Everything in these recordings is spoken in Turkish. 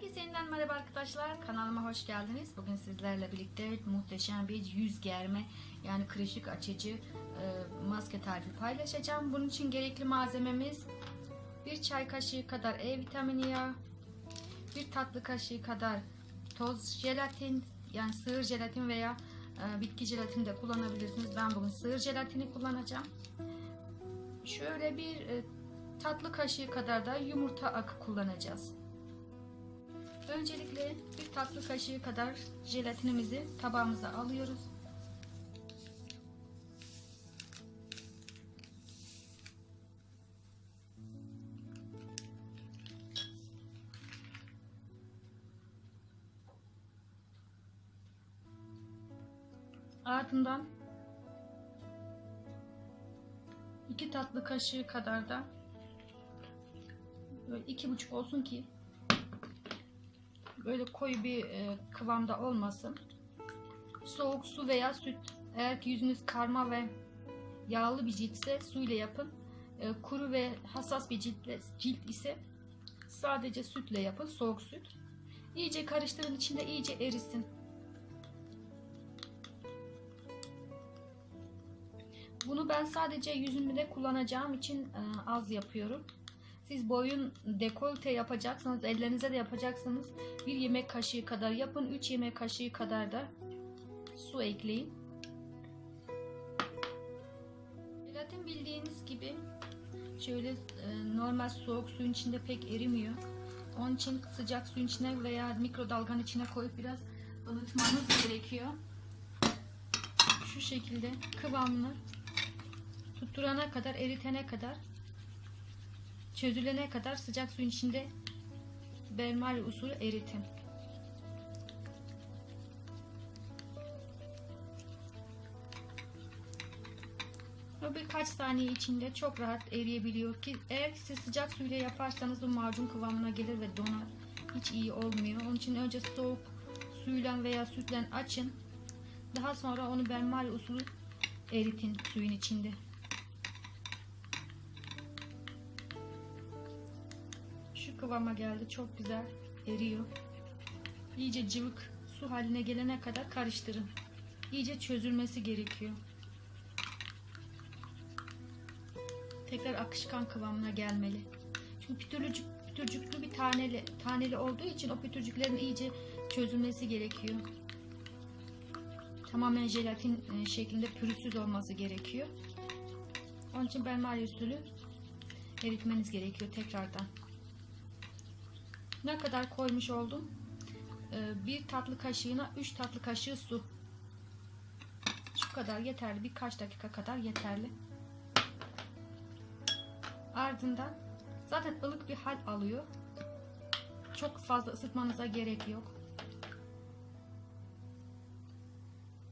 Herkese yeniden merhaba arkadaşlar. Kanalıma hoş geldiniz. Bugün sizlerle birlikte muhteşem bir yüz germe yani kırışık açıcı e, maske tarifi paylaşacağım. Bunun için gerekli malzememiz bir çay kaşığı kadar E vitamini yağı, bir tatlı kaşığı kadar toz jelatin yani sığır jelatin veya e, bitki jelatini de kullanabilirsiniz. Ben bugün sığır jelatini kullanacağım. Şöyle bir e, tatlı kaşığı kadar da yumurta akı kullanacağız. Öncelikle bir tatlı kaşığı kadar jelatinimizi tabağımıza alıyoruz. Ardından iki tatlı kaşığı kadar da iki buçuk olsun ki böyle koyu bir e, kıvamda olmasın. Soğuk su veya süt. Eğer ki yüzünüz karma ve yağlı bir ciltse suyla yapın. E, kuru ve hassas bir ciltle, cilt ise sadece sütle yapın. Soğuk süt. İyice karıştırın içinde iyice erisin. Bunu ben sadece yüzümde kullanacağım için e, az yapıyorum. Siz boyun dekolte yapacaksanız, ellerinize de yapacaksanız bir yemek kaşığı kadar yapın. 3 yemek kaşığı kadar da su ekleyin. Jelatin bildiğiniz gibi şöyle e, normal soğuk suyun içinde pek erimiyor. Onun için sıcak suyun içine veya mikrodalganın içine koyup biraz ılıtmanız gerekiyor. Şu şekilde kıvamını tutturana kadar, eritene kadar çözülene kadar sıcak suyun içinde benmari usulü eritin. Ve birkaç saniye içinde çok rahat eriyebiliyor ki eğer siz sıcak suyla yaparsanız bu macun kıvamına gelir ve donar. Hiç iyi olmuyor. Onun için önce soğuk suyla veya sütle açın. Daha sonra onu benmari usulü eritin suyun içinde. Şu kıvama geldi. Çok güzel eriyor. İyice cıvık su haline gelene kadar karıştırın. İyice çözülmesi gerekiyor. Tekrar akışkan kıvamına gelmeli. Çünkü pütürcük, pütürcüklü bir taneli, taneli olduğu için o pütürcüklerin iyice çözülmesi gerekiyor. Tamamen jelatin e, şeklinde pürüzsüz olması gerekiyor. Onun için benmari usulü eritmeniz gerekiyor tekrardan. Ne kadar koymuş oldum? Ee, bir tatlı kaşığına 3 tatlı kaşığı su. Şu kadar yeterli. Birkaç dakika kadar yeterli. Ardından zaten ılık bir hal alıyor. Çok fazla ısıtmanıza gerek yok.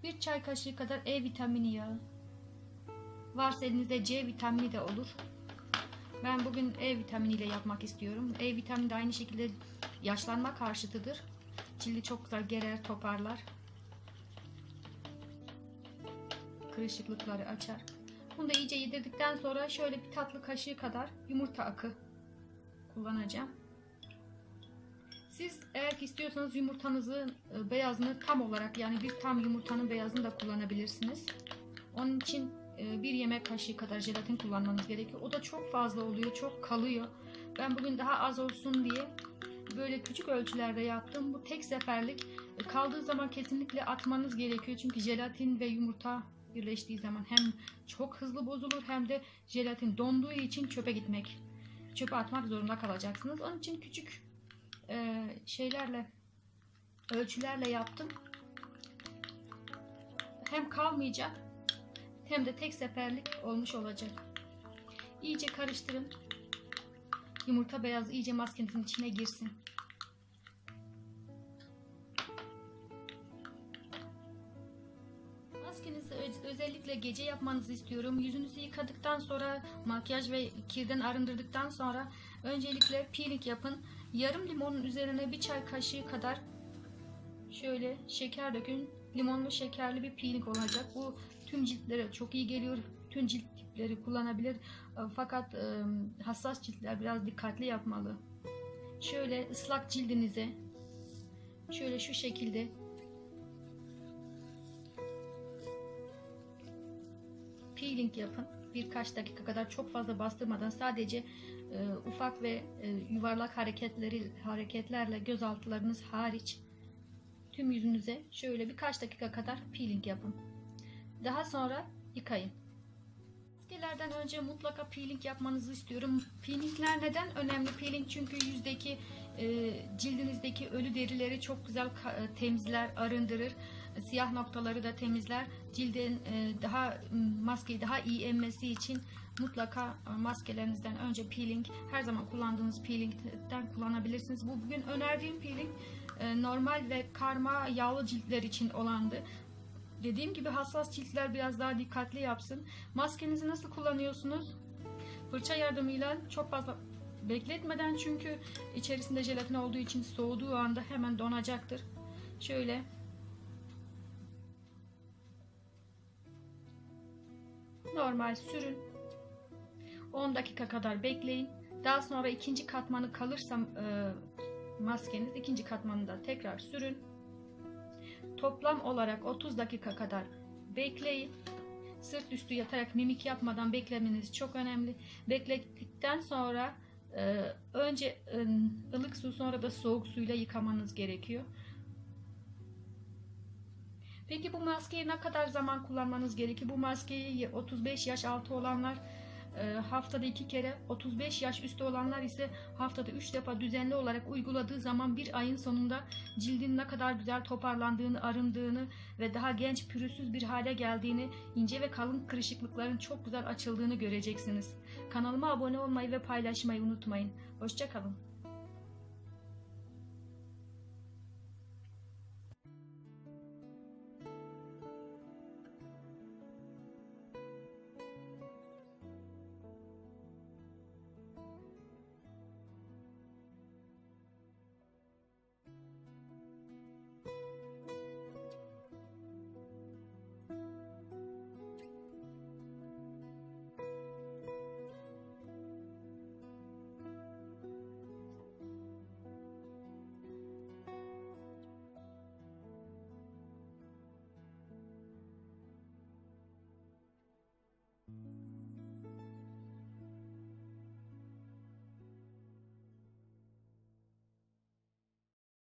Bir çay kaşığı kadar E vitamini yağı. Varsa elinizde C vitamini de olur. Ben bugün E vitaminiyle yapmak istiyorum. E vitamini de aynı şekilde yaşlanma karşıtıdır. Cildi çok güzel gerer, toparlar. Kırışıklıkları açar. Bunu da iyice yedirdikten sonra şöyle bir tatlı kaşığı kadar yumurta akı kullanacağım. Siz eğer ki istiyorsanız yumurtanızın e, beyazını tam olarak yani bir tam yumurtanın beyazını da kullanabilirsiniz. Onun için bir yemek kaşığı kadar jelatin kullanmanız gerekiyor. O da çok fazla oluyor, çok kalıyor. Ben bugün daha az olsun diye böyle küçük ölçülerde yaptım. Bu tek seferlik e, kaldığı zaman kesinlikle atmanız gerekiyor. Çünkü jelatin ve yumurta birleştiği zaman hem çok hızlı bozulur hem de jelatin donduğu için çöpe gitmek, çöpe atmak zorunda kalacaksınız. Onun için küçük e, şeylerle, ölçülerle yaptım. Hem kalmayacak hem de tek seferlik olmuş olacak. İyice karıştırın. Yumurta beyazı iyice maskenizin içine girsin. Maskenizi özellikle gece yapmanızı istiyorum. Yüzünüzü yıkadıktan sonra makyaj ve kirden arındırdıktan sonra öncelikle peeling yapın. Yarım limonun üzerine bir çay kaşığı kadar şöyle şeker dökün. Limonlu şekerli bir peeling olacak. Bu tüm ciltlere çok iyi geliyor. Tüm cilt tipleri kullanabilir. Fakat hassas ciltler biraz dikkatli yapmalı. şöyle ıslak cildinize şöyle şu şekilde peeling yapın. Birkaç dakika kadar çok fazla bastırmadan sadece e, ufak ve e, yuvarlak hareketleri hareketlerle göz altlarınız hariç tüm yüzünüze şöyle birkaç dakika kadar peeling yapın. Daha sonra yıkayın. Maskelerden önce mutlaka peeling yapmanızı istiyorum. Peelingler neden önemli? Peeling çünkü yüzdeki e, cildinizdeki ölü derileri çok güzel e, temizler, arındırır. Siyah noktaları da temizler. Cildin e, daha maskeyi daha iyi emmesi için mutlaka e, maskelerinizden önce peeling her zaman kullandığınız peelingden kullanabilirsiniz. Bu bugün önerdiğim peeling e, normal ve karma yağlı ciltler için olandı. Dediğim gibi hassas ciltler biraz daha dikkatli yapsın. Maskenizi nasıl kullanıyorsunuz? Fırça yardımıyla çok fazla bekletmeden çünkü içerisinde jelatin olduğu için soğuduğu anda hemen donacaktır. Şöyle normal sürün. 10 dakika kadar bekleyin. Daha sonra ikinci katmanı kalırsa e, maskeniz ikinci katmanı da tekrar sürün. Toplam olarak 30 dakika kadar bekleyin. Sırt üstü yatarak mimik yapmadan beklemeniz çok önemli. Bekledikten sonra e, önce e, ılık su sonra da soğuk suyla yıkamanız gerekiyor. Peki bu maskeyi ne kadar zaman kullanmanız gerekiyor? Bu maskeyi 35 yaş altı olanlar haftada iki kere, 35 yaş üstü olanlar ise haftada 3 defa düzenli olarak uyguladığı zaman bir ayın sonunda cildin ne kadar güzel toparlandığını, arındığını ve daha genç, pürüzsüz bir hale geldiğini, ince ve kalın kırışıklıkların çok güzel açıldığını göreceksiniz. Kanalıma abone olmayı ve paylaşmayı unutmayın. Hoşçakalın.